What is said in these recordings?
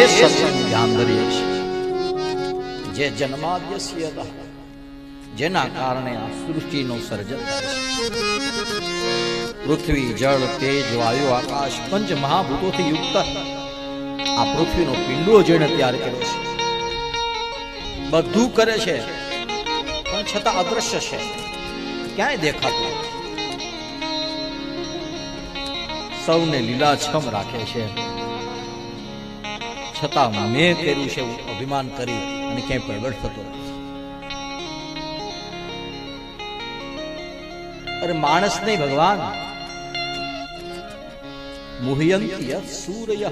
એ સત્યનું ધ્યાન ધરીએ છીએ જે જન્માદ્યસ્ય જેના કારણે આ સૃષ્ટિનું સર્જન થાય છે. પૃથ્વી જળ તેજ વાયુ આકાશ પંચ મહાભૂતોથી યુક્ત આ પૃથ્વીનો પિંડો જેણે તૈયાર કર્યો છે. બધું કરે છે પણ છતાં અદ્રશ્ય છે. ક્યાંય દેખાતું સૌને લીલાછમ રાખે છે. છતાં મેં કર્યું છે એવું અભિમાન કરી અને ક્યાંય પ્રગટ થતો અરે માણસ નહીં ભગવાન. મુહ્યંતી સૂર્ય.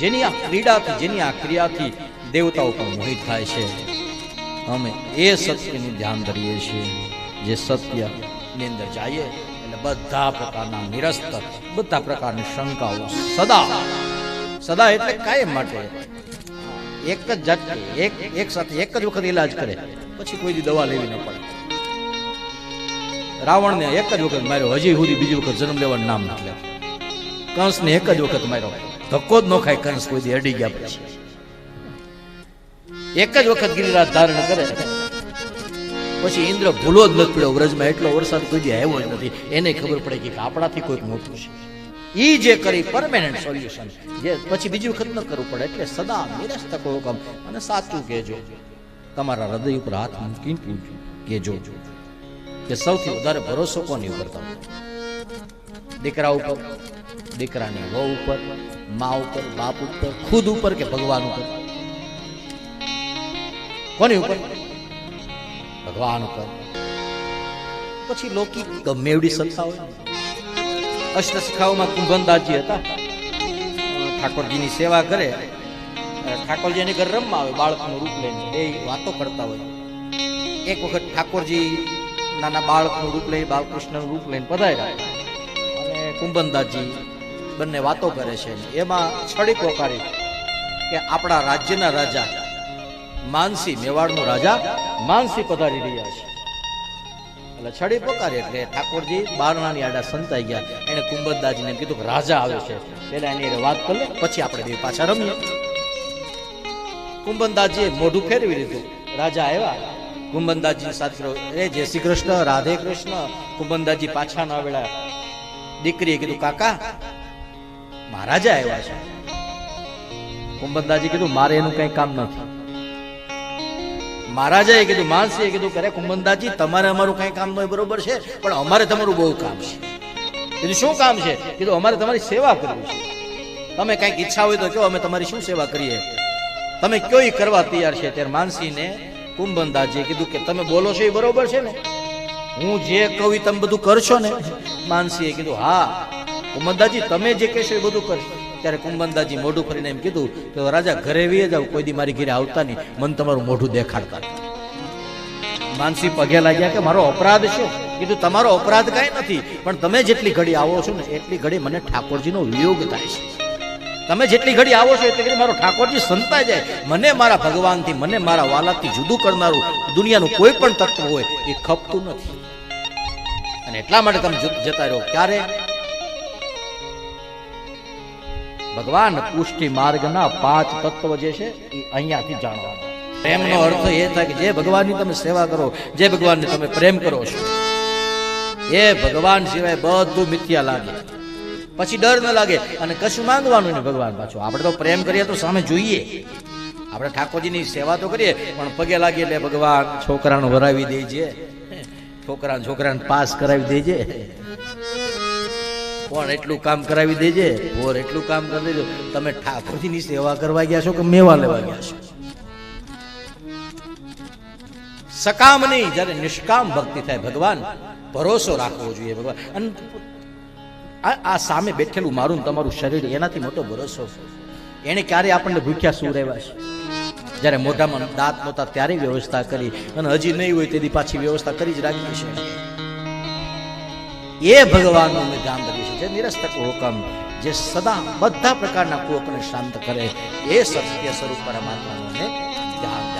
જેની આ ક્રીડાથી, જેની આ ક્રિયાથી દેવતાઓ પણ મોહિત થાય છે. અમે એ સત્યનું ધ્યાન ધરીએ છીએ, જે સત્યની અંદર જઈએ એટલે બધા પ્રકારના નિરસ્ત બધા પ્રકારની શંકાઓ સદા સદા એટલે કાયમ માટે. એક જ ઝટકે એક એક સાથે એક જ વખત ઈલાજ કરે, પછી કોઈ દવા લેવી ન પડે. રાવણને એક જ વખત માર્યો, હજી સુધી બીજી વખત જન્મ લેવાનું નામ ના લે કંસને એક જ વખત માર્યો. ધક્કો જ ન ખાય, કંસ કોઈ દી અડી ગયા પછી. એક જ વખત ગિરિરાજ ધારણ કરે, પછી ઇન્દ્ર ભૂલો જ નથી પડ્યો. વ્રજમાં એટલો વરસાદ કોઈ આવ્યો જ નથી. એને ખબર પડે કે આપણાથી કોઈક મોટું છે. ઈ જે કરી પરમેનન્ટ સોલ્યુશન જે પછી બીજી વખત ન કરવું પડે, એટલે સદા નિરસ્તક હુકમ અને સાચું કહેજો. તમારા હૃદય ઉપર હાથ મૂકી કહેજો કે સૌથી વધારે ભરોસો કોની ઉપર તમે દીકરા ઉપર, દીકરાની વહુ ઉપર, મા ઉપર, બાપ ઉપર, ખુદ ઉપર કે ભગવાન ઉપર? કોની ઉપર? ભગવાન ઉપર. પછી લૌકિક ગમે એવડી સત્તા હોય અષ્ટસખાઓમાં કુંભનદાસજી હતા. ઠાકોરજીની સેવા કરે. અ, ઠાકોરજીની ઘર રમવા આવે બાળકનું રૂપ લઈને. એ વાતો કરતા હોય. એક વખત ઠાકોરજી નાના બાળકનું રૂપ લઈ બાલકૃષ્ણનું રૂપ લઈને પધાર્યા. અને કુંભનદાસજી બંને વાતો કરે છે. એમાં છડી પોકારી કે આપણા રાજ્યના રાજા માનસી મેવાડનો રાજા માનસી પધારી રહ્યા છે. એટલે છડી પોકારી એટલે ઠાકોરજી બારણાની આડા સંતાઈ ગયા. એને કુંભદાજીને કીધું કે રાજા આવે છે. પેલા એની વાત કરી પછી આપણે બે પાછા રમીએ. કુંભનદાસજીએ મોઢું ફેરવી લીધું. રાજા આવ્યા. કુંભનદાસજી સાથે એ જય શ્રી કૃષ્ણ, રાધે કૃષ્ણ. કુંભનદાસજી પાછા ના આવેલા દીકરીએ કીધું, કાકા, મહારાજા આવ્યા છે. કુંભનદાસજી કીધું, મારે એનું કઈ કામ નથી. મહારાજાએ કીધું માનસીએ કીધું, કરે કુંભનદાસજી, તમારે અમારું કઈ કામ નહીં, બરોબર છે? પણ અમારે તમારું બહુ કામ છે. કીધું, શું કામ છે? કીધું, અમારે તમારી સેવા કરવી છે. તમે કંઈક ઈચ્છા હોય તો કહો, અમે તમારી શું સેવા કરીએ? તમે કયો કરવા તૈયાર છે? ત્યારે માનસીને કુંભનદાસજીએ કીધું કે, તમે બોલો છો એ બરોબર છે ને? હું જે કહું તમે બધું કરશો ને? માનસીએ કીધું, હા, કુંભનદાસજી, તમે જે કહેશો એ બધું કરશો. ત્યારે કુંબનદાજી મોઢું ફરીને એમ કીધું કે રાજા, ઘરે વીએ જાવ, કોઈ દી મારી ઘરે આવતા નહીં. મને તમારું મોઢું દેખાડતા માનસી પગે લાગ્યા કે મારો અપરાધ છે કીધું, તમારો અપરાધ કાંઈ નથી, પણ તમે જેટલી ઘડી આવો છો ને, એટલી ઘડી મને ઠાકોરજીનો વિયોગ થાય છે. તમે જેટલી ઘડી આવો છો, એટલી ઘડી મારો ઠાકોરજી સંતા જાય. મને મારા ભગવાનથી, મને મારા વાલાથી જુદું કરનારું દુનિયાનું કોઈ પણ તત્વ હોય, એ ખપતું નથી. અને એટલા માટે તમે જતા રહો ક્યારે? ભગવાન પુષ્ટિ માર્ગના પાંચ તત્વ જે છે, એ અહીંયાથી જાણવાના પ્રેમનો અર્થ એ થાય કે જે ભગવાનની તમે સેવા કરો, જે ભગવાનને તમે પ્રેમ કરો છો, એ ભગવાન સિવાય બધું મિથ્યા લાગે. પછી ડર ન લાગે અને કશું માંગવાનું નહીં ભગવાન પાછું. આપણે તો પ્રેમ કરીએ તો સામે જોઈએ. આપણે ઠાકોરજીની સેવા તો કરીએ, પણ પગે લાગીએ એટલે ભગવાન છોકરાને વરાવી દેજે. છોકરા છોકરાને પાસ કરાવી દેજે. કોણ એટલું કામ કરાવી દેજે? ઓર એટલું કામ કરી દેજો. તમે ઠાકોરજીની સેવા કરવા ગયા છો કે મેવા લેવા ગયા છો? સકામ નહીં, જ્યારે નિષ્કામ ભક્તિ થાય ભગવાન, ભરોસો રાખવો જોઈએ ભગવાન. અને આ સામે બેઠેલું મારું તમારું શરીર, એનાથી મોટો ભરોસો. એને ક્યારે આપણને ભૂખ્યા શું રહેવા છે? જ્યારે મોઢામાં દાંત નહોતા, ત્યારે વ્યવસ્થા કરી. અને હજી નહીં હોય તેથી પાછી વ્યવસ્થા કરી જ રાખી છે. એ ભગવાનનું અમે કરીએ છીએ. જે નિરસ્તક હુકમ જે સદા બધા પ્રકારના કોકને શાંત કરે, એ સત્ય સ્વરૂપ પરમાત્માને અમે